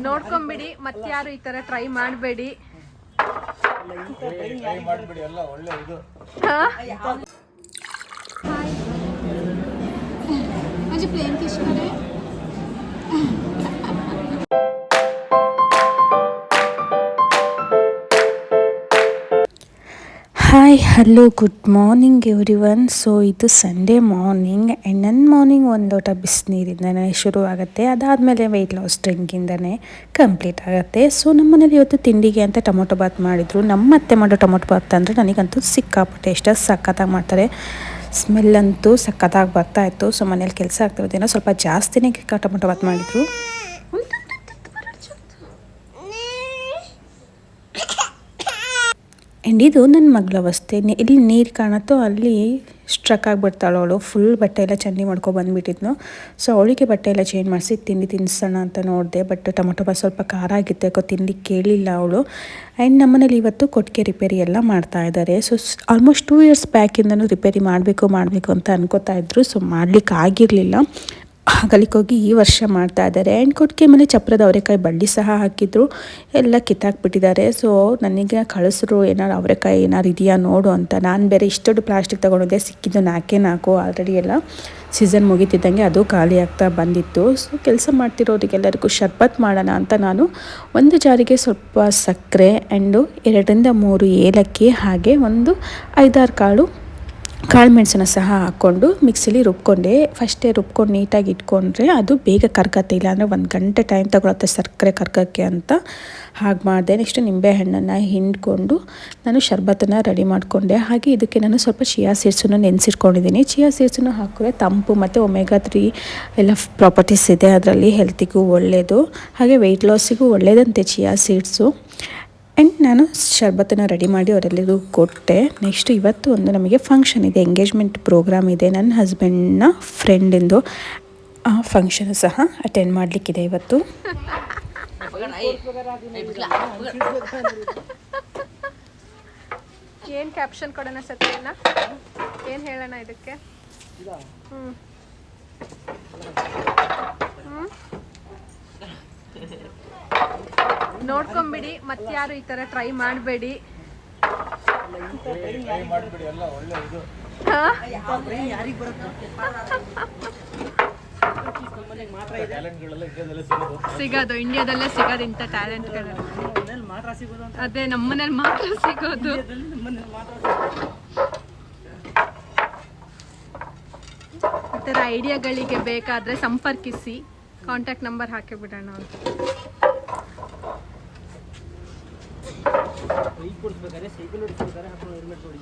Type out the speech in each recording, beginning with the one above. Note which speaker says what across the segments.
Speaker 1: ನೋಡ್ಕೊಂಬಿಡಿ ಮತ್ತಾರು ಈ ತರ ಟ್ರೈ ಮಾಡಬೇಡಿ
Speaker 2: ಟ್ರೈ ಮಾಡ್ಬಿಡಿ ಎಲ್ಲ ಒಳ್ಳೆ ಇದು
Speaker 3: माझी प्लेन फिश मध्ये
Speaker 4: hi hello good morning everyone so ಇದು ಸಂಡೇ ಮಾರ್ನಿಂಗ್ ಆ್ಯಂಡ್ ನನ್ನ ಮಾರ್ನಿಂಗ್ ಒಂದು ಲೋಟ ಬಿಸಿನೀರಿಂದನೇ ಶುರು ಆಗುತ್ತೆ ಅದಾದಮೇಲೆ ವೆಯ್ಟ್ ಲಾಸ್ ಡ್ರಿಂಕಿಂದನೇ ಕಂಪ್ಲೀಟ್ ಆಗುತ್ತೆ. ಸೊ ನಮ್ಮ ಮನೇಲಿ ಇವತ್ತು ತಿಂಡಿಗೆ ಅಂತ ಟೊಮೊಟೊ ಬಾತ್ ಮಾಡಿದರು. ನಮ್ಮ ಅತ್ತೆ ಮಾಡೋ ಟೊಮೊಟೊ ಬಾತ್ ಅಂದರೆ ನನಗಂತೂ ಸಿಕ್ಕಾಪಟ್ಟೆ ಇಷ್ಟ. ಸಖತ್ತಾಗಿ ಮಾಡ್ತಾರೆ. ಸ್ಮೆಲ್ ಅಂತೂ ಸಖತ್ತಾಗಿ ಬರ್ತಾ ಇತ್ತು. ಸೊ ಮನೇಲಿ ಕೆಲಸ ಆಗ್ತಿರೋದೇನೋ ಸ್ವಲ್ಪ ಜಾಸ್ತಿನೇ ಟೊಮೊಟೊ ಬಾತ್ ಮಾಡಿದರು. ಆ್ಯಂಡ್ ಇದು ನನ್ನ ಮಗಳ ಅವಸ್ಥೆ. ಎಲ್ಲಿ ನೀರು ಕಾಣುತ್ತೋ ಅಲ್ಲಿ ಸ್ಟ್ರಕ್ ಆಗಿಬಿಡ್ತಾಳೆ ಅವಳು. ಫುಲ್ ಬಟ್ಟೆ ಎಲ್ಲ ಚಂಡಿ ಮಾಡ್ಕೊ ಬಂದುಬಿಟ್ಟಿದ್ನು ಸೊ ಅವಳಿಗೆ ಬಟ್ಟೆ ಎಲ್ಲ ಚೇಂಜ್ ಮಾಡಿಸಿ ತಿಂಡಿ ತಿನ್ನಿಸೋಣ ಅಂತ ನೋಡಿದೆ. ಬಟ್ ಟೊಮೊಟೊ ಬಾತ್ ಸ್ವಲ್ಪ ಖಾರ ಆಗಿತ್ತು. ಯಾಕೋ ತಿಂಡಿ ಕೇಳಿಲ್ಲ ಅವಳು. ಆ್ಯಂಡ್ ನಮ್ಮನೇಲಿ ಇವತ್ತು ಕೊಟ್ಟಿಗೆ ರಿಪೇರಿ ಎಲ್ಲ ಮಾಡ್ತಾ ಇದ್ದಾರೆ. ಸೊ ಆಲ್ಮೋಸ್ಟ್ ಟೂ ಇಯರ್ಸ್ ಬ್ಯಾಕಿಂದನೂ ರಿಪೇರಿ ಮಾಡಬೇಕು ಮಾಡಬೇಕು ಅಂತ ಅನ್ಕೋತಾ ಇದ್ರು. ಸೊ ಮಾಡ್ಲಿಕ್ಕೆ ಆಗಿರಲಿಲ್ಲ. ಹಾಗಲಿಕ್ಕೆ ಹೋಗಿ ಈ ವರ್ಷ ಮಾಡ್ತಾ ಇದ್ದಾರೆ. ಆ್ಯಂಡ್ ಕೊಟ್ಟಿಗೆ ಮೇಲೆ ಚಪ್ರದ ಅವರೆಕಾಯಿ ಬಳ್ಳಿ ಸಹ ಹಾಕಿದ್ರು. ಎಲ್ಲ ಕಿತ್ತಾಕ್ಬಿಟ್ಟಿದ್ದಾರೆ. ಸೊ ನನಗೆ ಕಳಿಸ್ರು, ಏನಾರು ಅವರೆಕಾಯಿ ಏನಾರು ಇದೆಯಾ ನೋಡು ಅಂತ. ನಾನು ಬೇರೆ ಇಷ್ಟೊಂದು ಪ್ಲಾಸ್ಟಿಕ್ ತೊಗೊಂಡಿದ್ದೆ, ಸಿಕ್ಕಿದ್ದು ನಾಲ್ಕೇ ನಾಲ್ಕು ಆಲ್ರೆಡಿ ಎಲ್ಲ. ಸೀಸನ್ ಮುಗಿತಿದ್ದಂಗೆ ಅದು ಖಾಲಿ ಆಗ್ತಾ ಬಂದಿತ್ತು. ಸೊ ಕೆಲಸ ಮಾಡ್ತಿರೋರಿಗೆಲ್ಲರಿಗೂ ಶರ್ಬತ್ ಮಾಡೋಣ ಅಂತ ನಾನು ಒಂದು ಜಾರಿಗೆ ಸ್ವಲ್ಪ ಸಕ್ಕರೆ ಆ್ಯಂಡು ಎರಡರಿಂದ ಮೂರು ಏಲಕ್ಕಿ, ಹಾಗೆ ಒಂದು ಐದಾರು ಕಾಳು ಕಾಳು ಮೆಣಸನ್ನ ಸಹ ಹಾಕ್ಕೊಂಡು ಮಿಕ್ಸಿಲಿ ರುಬ್ಕೊಂಡೆ. ಫಸ್ಟೇ ರುಬ್ಕೊಂಡು ನೀಟಾಗಿ ಇಟ್ಕೊಂಡ್ರೆ ಅದು ಬೇಗ ಕರ್ಕತ್ತೆ. ಇಲ್ಲಾಂದರೆ ಒಂದು ಗಂಟೆ ಟೈಮ್ ತಗೊಳತ್ತೆ ಸಕ್ಕರೆ ಕರ್ಕೋಕ್ಕೆ ಅಂತ. ಹಾಗೆ ಮಾಡಿದೆ. ನೆಕ್ಸ್ಟ್ ನಿಂಬೆಹಣ್ಣನ್ನು ಹಿಂಡ್ಕೊಂಡು ನಾನು ಶರ್ಬತ್ತನ್ನು ರೆಡಿ ಮಾಡಿಕೊಂಡೆ. ಹಾಗೆ ಇದಕ್ಕೆ ನಾನು ಸ್ವಲ್ಪ ಚಿಯಾ ಸೀಡ್ಸನ್ನು ನೆನೆಸಿಟ್ಕೊಂಡಿದ್ದೀನಿ. ಚಿಯಾ ಸೀಡ್ಸನ್ನು ಹಾಕಿದ್ರೆ ತಂಪು ಮತ್ತು ಒಮೆಗಾ ತ್ರೀ ಎಲ್ಲ ಪ್ರಾಪರ್ಟೀಸ್ ಇದೆ. ಅದರಲ್ಲಿ ಹೆಲ್ತಿಗೂ ಒಳ್ಳೆಯದು ಹಾಗೆ ವೆಯ್ಟ್ ಲಾಸಿಗೂ ಒಳ್ಳೆಯದಂತೆ ಚಿಯಾ ಸೀಡ್ಸು. ಆ್ಯಂಡ್ ನಾನು ಶರ್ಬತ್ತನ್ನು ರೆಡಿ ಮಾಡಿ ಅವರೆಲ್ಲರಿಗೂ ಕೊಟ್ಟೆ. ನೆಕ್ಸ್ಟ್ ಇವತ್ತು ಒಂದು ನಮಗೆ ಫಂಕ್ಷನ್ ಇದೆ ಎಂಗೇಜ್ಮೆಂಟ್ ಪ್ರೋಗ್ರಾಮ್ ಇದೆ. ನನ್ನ ಹಸ್ಬೆಂಡ್ನ ಫ್ರೆಂಡಿಂದು ಆ ಫಂಕ್ಷನ್ ಸಹ ಅಟೆಂಡ್ ಮಾಡಲಿಕ್ಕಿದೆ ಇವತ್ತು.
Speaker 1: ಏನು ಕ್ಯಾಪ್ಷನ್ ಕೊಡೋಣ ಸತ್ಯನ ಏನು ಹೇಳೋಣ ಇದಕ್ಕೆ? ಹ್ಞೂ ಹ್ಮ್? ನೋಡ್ಕೊಂಬಿಡಿ ಮತ್ತಾರು ಈ ತರ ಟ್ರೈ ಮಾಡಬೇಡಿ.
Speaker 2: ಸಿಗೋದು
Speaker 1: ಇಂಡಿಯಾದಲ್ಲೇ ಸಿಗೋದು ಇಂಥ ಟ್ಯಾಲೆಂಟ್ಗಳು ಅದೇ, ನಮ್ಮನೇಲಿ ಮಾತ್ರ ಸಿಗೋದು. ಈ ಥರ ಐಡಿಯಾಗಳಿಗೆ ಬೇಕಾದರೆ ಸಂಪರ್ಕಿಸಿ. ಕಾಂಟ್ಯಾಕ್ಟ್ ನಂಬರ್ ಹಾಕಿ ಬಿಡೋಣ ಅಂತ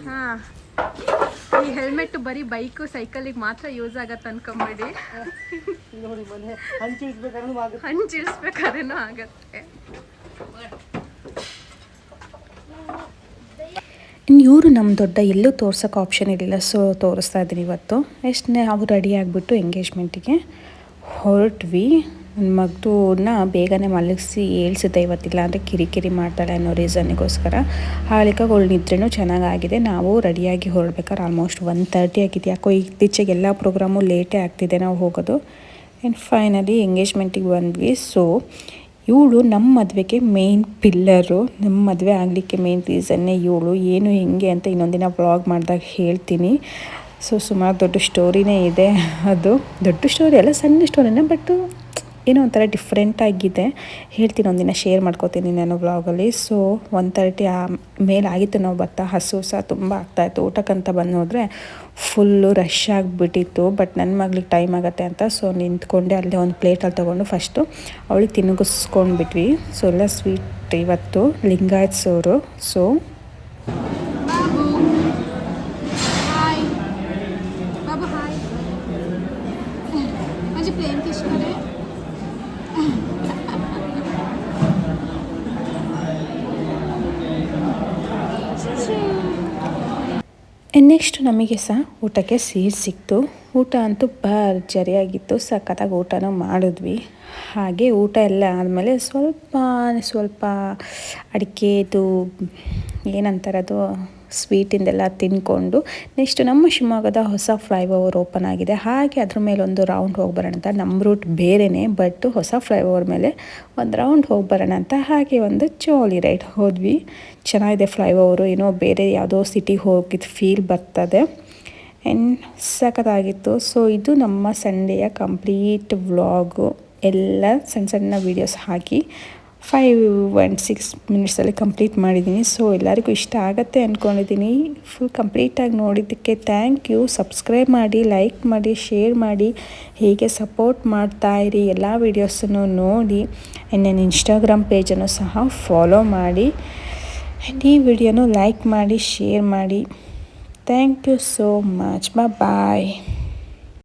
Speaker 1: ಹಾಂ. ಈ ಹೆಲ್ಮೆಟ್ ಬರೀ ಬೈಕು ಸೈಕಲಿಗೆ ಮಾತ್ರ ಯೂಸ್ ಆಗತ್ತೆ ಅನ್ಕೊಂಬೇಡಿ. ಹಂಚಿಳಿಸ್ಬೇಕಾದ್ರೂ ಆಗತ್ತೆ.
Speaker 4: ಇವರು ನಮ್ಮ ದೊಡ್ಡ ಎಲ್ಲೂ ತೋರ್ಸೋಕೆ ಆಪ್ಷನ್ ಇರಲಿಲ್ಲ ಸೊ ತೋರಿಸ್ತಾ ಇದ್ದೀನಿ ಇವತ್ತು. ಎಷ್ಟನೇ ಅವ್ರು ರೆಡಿ ಆಗಿಬಿಟ್ಟು ಎಂಗೇಜ್ಮೆಂಟಿಗೆ ಹೊರಟ್ವಿ. ನನ್ನ ಮಗುನ ಬೇಗನೆ ಮಲಗಿಸಿ ಏಳ್ಸುತ್ತೆ ಇವತ್ತಿಲ್ಲ ಅಂದರೆ ಕಿರಿಕಿರಿ ಮಾಡ್ತಾಳೆ ಅನ್ನೋ ರೀಸನ್ನಿಗೋಸ್ಕರ ಹಾಲಿಕ ಅವಳು ನಿದ್ರೆನೂ ಚೆನ್ನಾಗಾಗಿದೆ. ನಾವು ರೆಡಿಯಾಗಿ ಹೊರಡ್ಬೇಕಾದ್ರೆ ಆಲ್ಮೋಸ್ಟ್ ಒನ್ ತರ್ಟಿ ಆಗಿದೆ ಯಾಕೋ ಇತ್ತೀಚೆಗೆ ಎಲ್ಲ ಪ್ರೋಗ್ರಾಮು ಲೇಟೇ ಆಗ್ತಿದೆ ನಾವು ಹೋಗೋದು. ಆ್ಯಂಡ್ ಫೈನಲಿ ಎಂಗೇಜ್ಮೆಂಟಿಗೆ ಬಂದ್ವಿ. ಸೊ ಇವಳು ನಮ್ಮ ಮದುವೆಗೆ ಮೇಯ್ನ್ ಪಿಲ್ಲರು ನಮ್ಮ ಮದುವೆ ಆಗಲಿಕ್ಕೆ ಮೇಯ್ನ್ ರೀಸನ್ನೇ ಇವಳು, ಏನು, ಹೆಂಗೆ ಅಂತ ಇನ್ನೊಂದಿನ ವ್ಲಾಗ್ ಮಾಡಿದಾಗ ಹೇಳ್ತೀನಿ. ಸೊ ಸುಮಾರು ದೊಡ್ಡ ಸ್ಟೋರಿನೇ ಇದೆ ಅದು. ದೊಡ್ಡ ಸ್ಟೋರಿ ಅಲ್ಲ, ಸಣ್ಣ ಸ್ಟೋರಿನೇ ಬಟ್ಟು ಏನೋ ಒಂಥರ ಡಿಫ್ರೆಂಟ್ ಆಗಿದೆ. ಹೇಳ್ತೀನಿ ಒಂದಿನ ಶೇರ್ ಮಾಡ್ಕೋತೀನಿ ನಾನು ಬ್ಲಾಗಲ್ಲಿ ಸೊ ಒನ್ ತರ್ಟಿ ಆ ಮೇಲೆ ಆಗಿತ್ತು ನಾವು ಬರ್ತಾ, ಹಸು ಸಹ ತುಂಬ ಆಗ್ತಾಯಿತ್ತು ಊಟಕ್ಕಂತ ಬಂದು ನೋಡಿದ್ರೆ ಫುಲ್ಲು ರಶ್ ಆಗಿಬಿಟ್ಟಿತ್ತು ಬಟ್ ನನ್ನ ಮಗಳಿಗೆ ಟೈಮ್ ಆಗುತ್ತೆ ಅಂತ. ಸೊ ನಿಂತ್ಕೊಂಡೆ ಅಲ್ಲೇ ಒಂದು ಪ್ಲೇಟಲ್ಲಿ ತೊಗೊಂಡು ಫಸ್ಟು ಅವಳಿಗೆ ತಿನ್ನಗಿಸ್ಕೊಂಡ್ಬಿಟ್ವಿ. ಸೊ ಎಲ್ಲ ಸ್ವೀಟ್ ಇವತ್ತು ಲಿಂಗಾಯತ್ಸವರು ಸೊ
Speaker 3: माझी प्लेन फिश मध्ये
Speaker 4: ನೆಕ್ಸ್ಟ್ ನಮಗೆ ಸಹ ಊಟಕ್ಕೆ ಸೀಟ್ ಸಿಕ್ತು ಊಟ ಅಂತೂ ಭರ್ಜರಿಯಾಗಿತ್ತು ಸಖತ್ತಾಗಿ ಊಟನೂ ಮಾಡಿದ್ವಿ ಹಾಗೆ ಊಟ ಎಲ್ಲ ಆದಮೇಲೆ ಸ್ವಲ್ಪ ಸ್ವಲ್ಪ ಅಡಿಕೆದು ಏನಂತಾರೆ ಅದು ಸ್ವೀಟಿಂದೆಲ್ಲ ತಿನ್ಕೊಂಡು ನೆಕ್ಸ್ಟ್ ನಮ್ಮ ಶಿವಮೊಗ್ಗದ ಹೊಸ ಫ್ಲೈಓವರ್ ಓಪನ್ ಆಗಿದೆ. ಹಾಗೆ ಅದ್ರ ಮೇಲೆ ಒಂದು ರೌಂಡ್ ಹೋಗಿ ಬರೋಣ ಅಂತ. ನಮ್ಮ ರೂಟ್ ಬೇರೆಯೇ ಬಟ್ ಹೊಸ ಫ್ಲೈಓವರ್ ಮೇಲೆ ಒಂದು ರೌಂಡ್ ಹೋಗಿ ಬರೋಣ ಅಂತ. ಹಾಗೆ ಒಂದು ಚೋಲಿ ರೈಟ್ ಹೋದ್ವಿ. ಚೆನ್ನಾಗಿದೆ ಫ್ಲೈಓವರು ಏನೋ ಬೇರೆ ಯಾವುದೋ ಸಿಟಿಗೆ ಹೋಗಿದ್ದು ಫೀಲ್ ಬರ್ತದೆ. ಆ್ಯಂಡ್ ಸಖತ್ತಾಗಿತ್ತು. ಸೊ ಇದು ನಮ್ಮ ಸಂಡೆಯ ಕಂಪ್ಲೀಟ್ ವ್ಲಾಗು ಎಲ್ಲ ಸಣ್ಣ ಸಣ್ಣ ವೀಡಿಯೋಸ್ ಹಾಕಿ ಫೈವ್ ಆ್ಯಂಡ್ ಸಿಕ್ಸ್ ಮಿನಿಟ್ಸಲ್ಲಿ ಕಂಪ್ಲೀಟ್ ಮಾಡಿದ್ದೀನಿ. ಸೊ ಎಲ್ಲರಿಗೂ ಇಷ್ಟ ಆಗುತ್ತೆ ಅಂದ್ಕೊಂಡಿದ್ದೀನಿ ಫುಲ್ ಕಂಪ್ಲೀಟಾಗಿ ನೋಡಿದ್ದಕ್ಕೆ ಥ್ಯಾಂಕ್ ಯು ಸಬ್ಸ್ಕ್ರೈಬ್ ಮಾಡಿ ಲೈಕ್ ಮಾಡಿ ಶೇರ್ ಮಾಡಿ. ಹೇಗೆ ಸಪೋರ್ಟ್ ಮಾಡ್ತಾಯಿರಿ ಎಲ್ಲ ವೀಡಿಯೋಸನ್ನು ನೋಡಿ. ಆ್ಯಂಡ್ ನನ್ನ ಇನ್ಸ್ಟಾಗ್ರಾಮ್ ಪೇಜನ್ನು ಸಹ ಫಾಲೋ ಮಾಡಿ. ಆ್ಯಂಡ್ ಈ ವಿಡಿಯೋನು ಲೈಕ್ ಮಾಡಿ ಶೇರ್ ಮಾಡಿ. Thank you so much bye